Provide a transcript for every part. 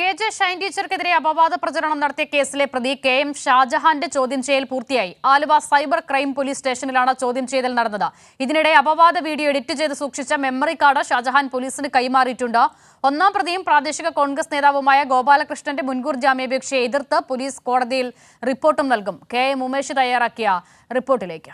K J Shine ടീച്ചർക്കെതിരെ അപവാദ പ്രചരണം നടത്തിയ കേസിലെ പ്രതി കെ എം ഷാജഹാന്റെ ചോദ്യം ചെയ്യൽ പൂർത്തിയായി. ആലുവ സൈബർ ക്രൈം പോലീസ് സ്റ്റേഷനിലാണ് ചോദ്യം ചെയ്യൽ നടന്നത്. ഇതിനിടെ അപവാദ വീഡിയോ എഡിറ്റ് ചെയ്ത് സൂക്ഷിച്ച മെമ്മറി കാർഡ് ഷാജഹാൻ പോലീസിന് കൈമാറിയിട്ടുണ്ട്. ഒന്നാം പ്രതിയും പ്രാദേശിക കോൺഗ്രസ് നേതാവുമായ ഗോപാലകൃഷ്ണന്റെ മുൻകൂർ ജാമ്യാപേക്ഷയെ എതിർത്ത് പോലീസ് കോടതിയിൽ റിപ്പോർട്ടും നൽകും. കെ എം ഉമേഷ് തയ്യാറാക്കിയ റിപ്പോർട്ടിലേക്ക്.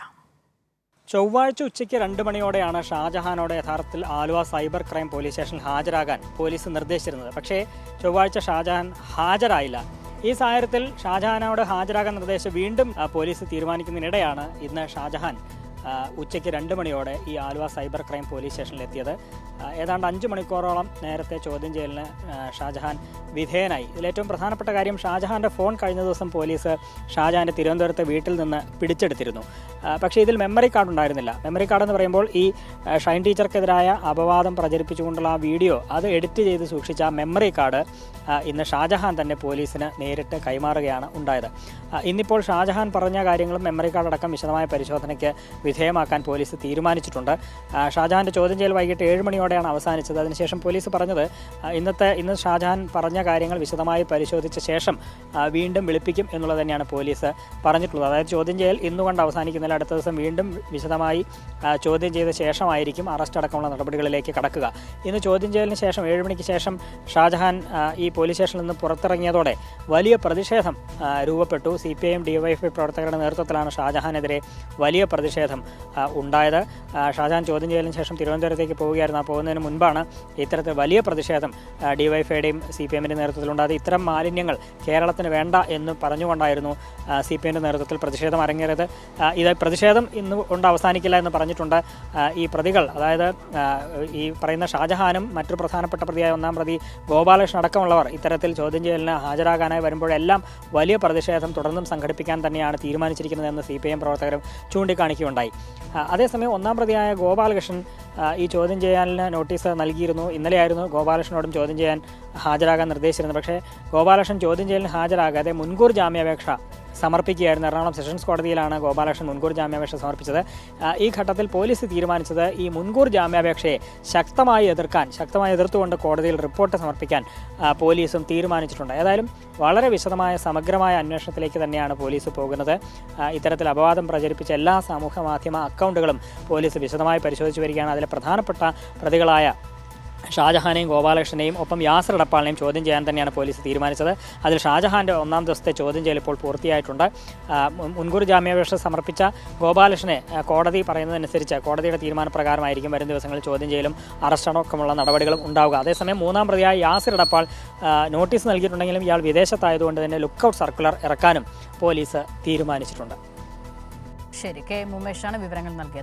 ചൊവ്വാഴ്ച ഉച്ചയ്ക്ക് രണ്ട് മണിയോടെയാണ് ഷാജഹാനോട് യഥാർത്ഥത്തിൽ ആലുവ സൈബർ ക്രൈം പോലീസ് സ്റ്റേഷനിൽ ഹാജരാകാൻ പോലീസ് നിർദ്ദേശിച്ചിരുന്നത്. പക്ഷേ ചൊവ്വാഴ്ച ഷാജഹാൻ ഹാജരായില്ല. ഈ സാഹചര്യത്തിൽ ഷാജഹാനോട് ഹാജരാകാൻ നിർദ്ദേശം വീണ്ടും പോലീസ് തീരുമാനിക്കുന്നതിനിടെയാണ് ഇന്ന് ഷാജഹാൻ ഉച്ചയ്ക്ക് രണ്ട് മണിയോടെ ഈ ആലുവ സൈബർ ക്രൈം പോലീസ് ആ, ഏതാണ്ട് അഞ്ച് മണിക്കൂറോളം നേരത്തെ ചോദ്യം ചെയ്യലിന് ഷാജഹാൻ വിധേയനായി. ഇതിലേറ്റവും പ്രധാനപ്പെട്ട കാര്യം ഷാജഹാന്റെ ഫോൺ കഴിഞ്ഞ ദിവസം പോലീസ് ഷാജഹാന്റെ തിരുവനന്തപുരത്തെ വീട്ടിൽ നിന്ന് പിടിച്ചെടുത്തിരുന്നു. പക്ഷേ ഇതിൽ മെമ്മറി കാർഡ് ഉണ്ടായിരുന്നില്ല. മെമ്മറി കാർഡ് എന്ന് പറയുമ്പോൾ ഈ ഷൈൻ ടീച്ചർക്കെതിരായ അപവാദം പ്രചരിപ്പിച്ചുകൊണ്ടുള്ള ആ വീഡിയോ അത് എഡിറ്റ് ചെയ്ത് സൂക്ഷിച്ച മെമ്മറി കാർഡ് ഇന്ന് ഷാജഹാൻ തന്നെ പോലീസിന് നേരിട്ട് കൈമാറുകയാണ് ഉണ്ടായത്. ഇന്നിപ്പോൾ ഷാജഹാൻ പറഞ്ഞ കാര്യങ്ങളും മെമ്മറി കാർഡ് അടക്കം വിശദമായ പരിശോധനയ്ക്ക് വിധേയമാക്കാൻ പോലീസ് തീരുമാനിച്ചിട്ടുണ്ട്. ഷാജഹാന്റെ ചോദ്യം ചെയ്യൽ വൈകിട്ട് ഏഴ് മണിയോടെയാണ് അവസാനിച്ചത്. അതിനുശേഷം പോലീസ് പറഞ്ഞത് ഇന്നത്തെ ഇന്ന് ഷാജഹാൻ പറഞ്ഞ കാര്യങ്ങൾ വിശദമായി പരിശോധിച്ച ശേഷം വീണ്ടും വിളിപ്പിക്കും എന്നുള്ളത് തന്നെയാണ് പോലീസ് പറഞ്ഞിട്ടുള്ളത്. അതായത് ചോദ്യം ചെയ്യൽ ഇന്നുകൊണ്ട് അവസാനിക്കുന്നില്ല അടുത്ത ദിവസം വീണ്ടും വിശദമായി ചോദ്യം ചെയ്ത ശേഷമായിരിക്കും അറസ്റ്റ് അടക്കമുള്ള നടപടികളിലേക്ക് കടക്കുക. ഇന്ന് ചോദ്യം ചെയ്യലിന് ശേഷം ഏഴ് മണിക്ക് ശേഷം ഷാജഹാൻ ഈ പോലീസ് സ്റ്റേഷനിൽ നിന്ന് പുറത്തിറങ്ങിയതോടെ വലിയ പ്രതിഷേധം രൂപപ്പെട്ടു. C P I M D Y പ്രവർത്തകരുടെ നേതൃത്വത്തിലാണ് ഷാജഹാനെതിരെ വലിയ പ്രതിഷേധം ആ, ഉണ്ടായത്. ഷാജാൻ ചോദ്യം ചെയ്യലിന് ശേഷം തിരുവനന്തപുരത്തേക്ക് പോവുകയായിരുന്നു. ആ പോകുന്നതിന് മുൻപാണ് ഇത്തരത്തിൽ വലിയ പ്രതിഷേധം ഡിവൈഫൈയുടെയും സി പി എമ്മിന്റെ നേതൃത്വത്തിലുണ്ടായത് ഇത്തരം മാലിന്യങ്ങൾ കേരളത്തിന് വേണ്ട എന്ന് പറഞ്ഞുകൊണ്ടായിരുന്നു സി പി എമ്മിന്റെ നേതൃത്വത്തിൽ പ്രതിഷേധം അരങ്ങേറിയത്. ഇത് പ്രതിഷേധം ഇന്ന് കൊണ്ട് അവസാനിക്കില്ല എന്ന് പറഞ്ഞിട്ടുണ്ട്. ഈ പ്രതികൾ അതായത് ഈ പറയുന്ന ഷാജഹാനും മറ്റു പ്രധാനപ്പെട്ട പ്രതിയായ ഒന്നാം പ്രതി ഗോപാലകൃഷ്ണൻ അടക്കമുള്ളവർ ഇത്തരത്തിൽ ചോദ്യം ചെയ്യലിന് ഹാജരാകാനായി വരുമ്പോഴെല്ലാം വലിയ പ്രതിഷേധം തുടർന്നും സംഘടിപ്പിക്കാൻ തന്നെയാണ് തീരുമാനിച്ചിരിക്കുന്നതെന്ന് സി പി എം പ്രവർത്തകരും ചൂണ്ടിക്കാണിക്കുകയുണ്ടായി. ആ, അതേസമയം ഒന്നാം പ്രതിയായ ഗോപാലകൃഷ്ണൻ ഈ ചോദ്യം ചെയ്യാനിന് നോട്ടീസ് നൽകിയിരുന്നു. ഇന്നലെയായിരുന്നു ഗോപാലകൃഷ്ണനോടും ചോദ്യം ചെയ്യാൻ ഹാജരാകാൻ നിർദ്ദേശിച്ചിരുന്നത്. പക്ഷേ ഗോപാലകൃഷ്ണൻ ചോദ്യം ചെയ്യലിന് ഹാജരാകാതെ മുൻകൂർ ജാമ്യാപേക്ഷ സമർപ്പിക്കുകയായിരുന്നു. എറണാകുളം സെഷൻസ് കോടതിയിലാണ് ഗോപാലകൃഷ്ണൻ മുൻകൂർ ജാമ്യാപേക്ഷ സമർപ്പിച്ചത്. ഈ ഘട്ടത്തിൽ പോലീസ് തീരുമാനിച്ചത് ഈ മുൻകൂർ ജാമ്യാപേക്ഷയെ ശക്തമായി എതിർക്കാൻ ശക്തമായി എതിർത്തുകൊണ്ട് കോടതിയിൽ റിപ്പോർട്ട് സമർപ്പിക്കാൻ പോലീസും തീരുമാനിച്ചിട്ടുണ്ട്. ഏതായാലും വളരെ വിശദമായ സമഗ്രമായ അന്വേഷണത്തിലേക്ക് തന്നെയാണ് പോലീസ് പോകുന്നത്. ഇത്തരത്തിൽ അപവാദം പ്രചരിപ്പിച്ച എല്ലാ സാമൂഹ്യ മാധ്യമ അക്കൗണ്ടുകളും പോലീസ് വിശദമായി പരിശോധിച്ചു വരികയാണ്. അതിലെ പ്രധാനപ്പെട്ട പ്രതികളായ ഷാജഹാനെയും ഗോപാലകൃഷ്ണനെയും ഒപ്പം യാസർ ഇടപ്പാളിനെയും ചോദ്യം ചെയ്യാൻ തന്നെയാണ് പോലീസ് തീരുമാനിച്ചത്. അതിൽ ഷാജഹാന്റെ ഒന്നാം ദിവസത്തെ ചോദ്യം ചെയ്യൽ ഇപ്പോൾ പൂർത്തിയായിട്ടുണ്ട്. മുൻകൂർ ജാമ്യാപേക്ഷ സമർപ്പിച്ച ഗോപാലകൃഷ്ണനെ കോടതി പറയുന്നതനുസരിച്ച് കോടതിയുടെ തീരുമാനപ്രകാരമായിരിക്കും വരും ദിവസങ്ങളിൽ ചോദ്യം ചെയ്യലും അറസ്റ്റടക്കമുള്ള നടപടികളും ഉണ്ടാവുക. അതേസമയം മൂന്നാം പ്രതിയായ യാസർ ഇടപ്പാൾ നോട്ടീസ് നൽകിയിട്ടുണ്ടെങ്കിലും ഇയാൾ വിദേശത്തായതുകൊണ്ട് തന്നെ ലുക്കൌട്ട് സർക്കുലർ ഇറക്കാനും പോലീസ് തീരുമാനിച്ചിട്ടുണ്ട്. ശരി കെ മുമേഷാണ് വിവരങ്ങൾ നൽകിയത്.